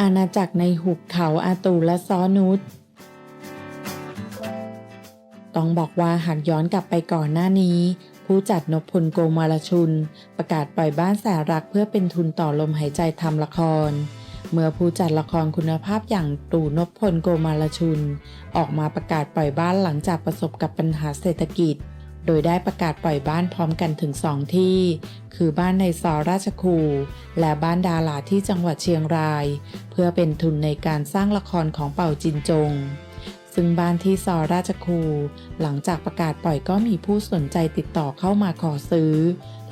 อาณาจักรในหุบเขาอาตูและซอนุชต้องบอกว่าหากย้อนกลับไปก่อนหน้านี้ ผู้จัดนพพลโกมารชุน ประกาศปล่อยบ้านแสนรักเพื่อเป็นทุนต่อลมหายใจทำละคร เมื่อผู้จัดละครคุณภาพอย่างตู่นพพลโกมารชุน ออกมาประกาศปล่อยบ้านหลังจากประสบกับปัญหาเศรษฐกิจ โดยได้ประกาศปล่อยบ้านพร้อมกันถึงสองที่ คือบ้านในซอราชคู และบ้านดาราที่จังหวัดเชียงราย เพื่อเป็นทุนในการสร้างละครของเป่าจินจง ซึ่งบ้านที่ซอราชคู หลังจากประกาศปล่อยก็มีผู้สนใจติดต่อเข้ามาขอซื้อ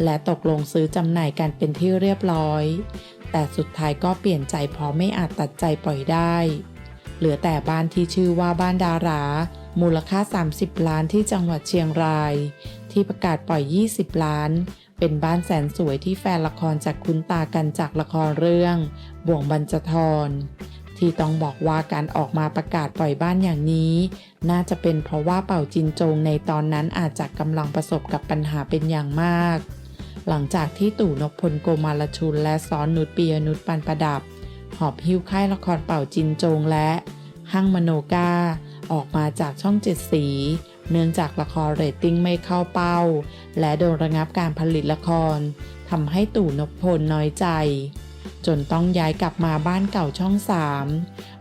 และตกลงซื้อจำหน่ายกันเป็นที่เรียบร้อย แต่สุดท้ายก็เปลี่ยนใจเพราะไม่อาจตัดใจปล่อยได้ เหลือแต่บ้านที่ชื่อว่าบ้านดารา มูลค่า 30 ล้านที่จังหวัดเชียงราย ที่ประกาศปล่อย 20 ล้าน เป็นบ้านแสนสวยที่แฟนละครจากคุ้นตากันจากละครเรื่องบ่วงบรรจทรที่ต้องบอกว่าการออกมาประกาศปล่อยบ้านอย่างนี้ น่าจะเป็นเพราะว่าเป่าจินจงในตอนนั้นอาจจะกำลังประสบกับปัญหาเป็นอย่างมาก หลังจากที่ตู่นพพลโกมารชุนและซ้อนนุชปียนุชปันประดับ หอบหิ้วค่ายละครเป่าจินจงและ ห้างมโนกาออกมาจากช่องเจ็ดสี เนื่องจากละครเรตติ้งไม่เข้าเป้า และโดนระงับการผลิตละครทำให้ตู่นพพลน้อยใจ จนต้องย้ายกลับมาบ้านเก่าช่องสาม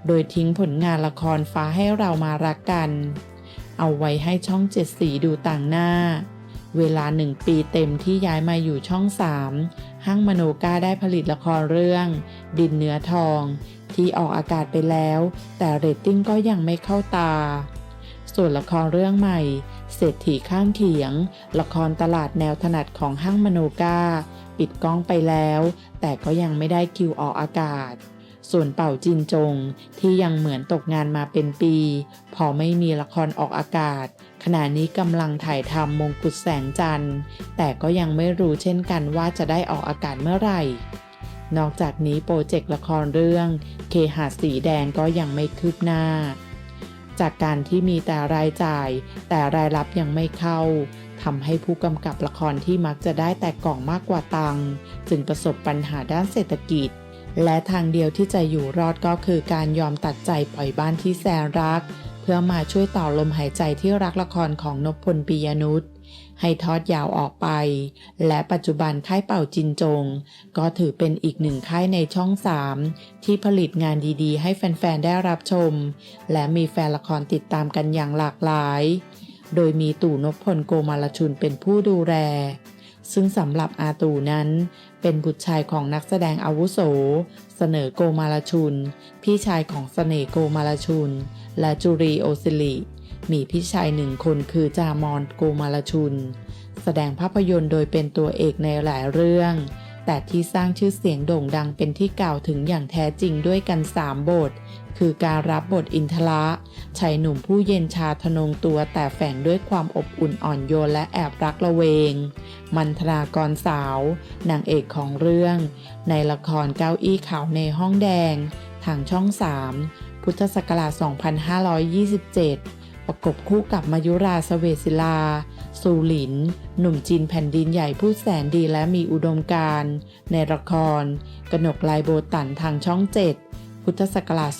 โดยทิ้งผลงานละครฟ้าให้เรามารักกัน เอาไว้ให้ช่องเจ็ดสีดูต่างหน้า เวลาหนึ่งปีเต็มที่ย้ายมาอยู่ช่องสามห้างมโนกาได้ผลิตละครเรื่อง ดินเนื้อทอง ที่ออกอากาศไปแล้ว แต่เรตติ้งก็ยังไม่เข้าตา ส่วนละครเรื่องใหม่ เศรษฐีข้างเขียง ละครตลาดแนวถนัดของห้างมโนกาปิดกล้องไปแล้ว แต่ก็ยังไม่ได้คิวออกอากาศ ส่วนเป่าจินจงที่ยังเหมือนตกงานมาเป็นปี พอไม่มีละครออกอากาศ ขณะนี้กำลังถ่ายทำมงกุฎแสงจันทร์ แต่ก็ยังไม่รู้เช่นกันว่าจะได้ออกอากาศเมื่อไหร่ นอกจากนี้โปรเจกต์ละครเรื่องเคหาสีแดงก็ยังไม่คืบหน้า จากการที่มีแต่รายจ่าย แต่รายรับยังไม่เข้าทำให้ผู้กำกับละครที่มักจะได้แต่กล่องมากกว่าตังจึงประสบปัญหาด้านเศรษฐกิจ และทางเดียวที่จะอยู่รอดก็คือการยอมตัดใจปล่อยบ้านที่แสนรัก เพื่อมาช่วยต่อลมหายใจที่รักละครของนพพลปิยนุชให้ทอดยาวออกไป และปัจจุบันค่ายเป่าจินจง ก็ถือเป็นอีกหนึ่งค่ายในช่อง 3 ที่ผลิตงานดีๆ ให้แฟน ๆ ได้รับชม และมีแฟนละครติดตามกันอย่างหลากหลาย โดยมีตู่นพพลโกมารชุนเป็นผู้ดูแล ซึ่งสำหรับอาตูนั้น เป็นบุตรชายของนักแสดงอาวุโส เสนอโกมารชุน พี่ชายของเสน่โกมารชุน และจุรีโอซิลิมีพี่ชายหนึ่งคนคือจามอนโกมารชุน แสดงภาพยนตร์โดยเป็นตัวเอกในหลายเรื่อง แต่ที่สร้างชื่อเสียงโด่งดังเป็นที่กล่าวถึงอย่างแท้จริงด้วยกัน 3 บท คือการรับบทอินทระชายหนุ่มผู้เย็นชาทนงตัวแต่แฝงด้วยความอบอุ่นอ่อนโยนและแอบรักละเวง มันธนากรสาว นางเอกของเรื่อง ในละครเก้าอี้ขาวในห้องแดง ทางช่อง 3 พุทธศักราช 2527 ประกบคู่กับมายุราสเวศิลาสูหลิน หนุ่มจีนแผ่นดินใหญ่ผู้แสนดีและมีอุดมการ ในละคร กนกลายโบตันทางช่อง 7 พุทธศักราช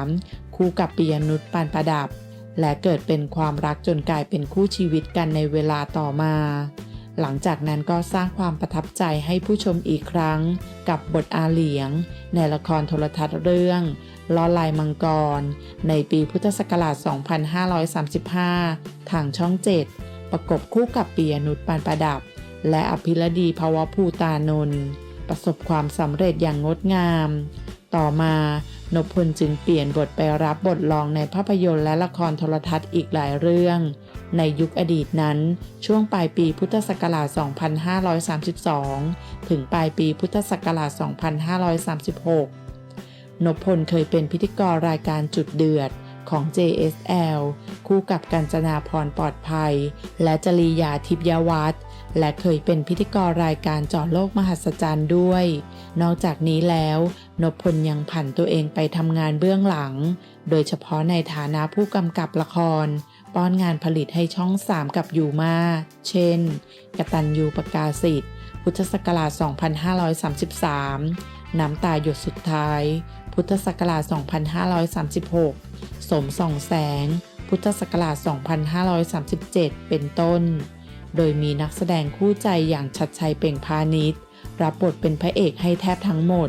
2533 คู่กับปียนุชปานประดับ และเกิดเป็นความรักจนกลายเป็นคู่ชีวิตกันในเวลาต่อมา หลังจากนั้นก็สร้างความประทับใจให้ผู้ชมอีกครั้ง กับบทอาเหลียง ในละครโทรทัศน์เรื่องลอลายมังกร ในปีพุทธศักราช 2535 ทางช่อง 7 ประกบคู่กับปียนุชปานประดับ และอภิรดีภาวภูตานนท์ ประสบความสำเร็จอย่างงดงาม ต่อมานพพลจึงเปลี่ยนบทไปรับบทรองในภาพยนตร์และละครโทรทัศน์อีกหลายเรื่อง ในยุคอดีตนั้น ช่วงปลายปีพุทธศักราช 2532 ถึงปลายปีพุทธศักราช 2536 นพพลเคยเป็นพิธีกรรายการจุดเดือด ของ JSL คู่กับกัญจนาพรปลอดภัย และจริยาทิพยวัฒน์และเคยเป็นพิธีกรรายการจาะโลกมหัศจรรย์ด้วย นอกจากนี้แล้วนพพลยังผันตัวเองไปทำงานเบื้องหลัง โดยเฉพาะในฐานะผู้กำกับละคร ป้อนงานผลิตให้ช่อง3กับยูมา เช่น กตันยูประกาศสิทธิ์พุทธศักราช 2533 น้ำตาหยดสุดท้าย พุทธศักราช 2536 สมส่องแสง พุทธศักราช 2537 เป็นต้น โดยมีนักแสดงคู่ใจอย่างชัดชัยเป่งพาณิชย์รับบทเป็นพระเอกให้แทบทั้งหมด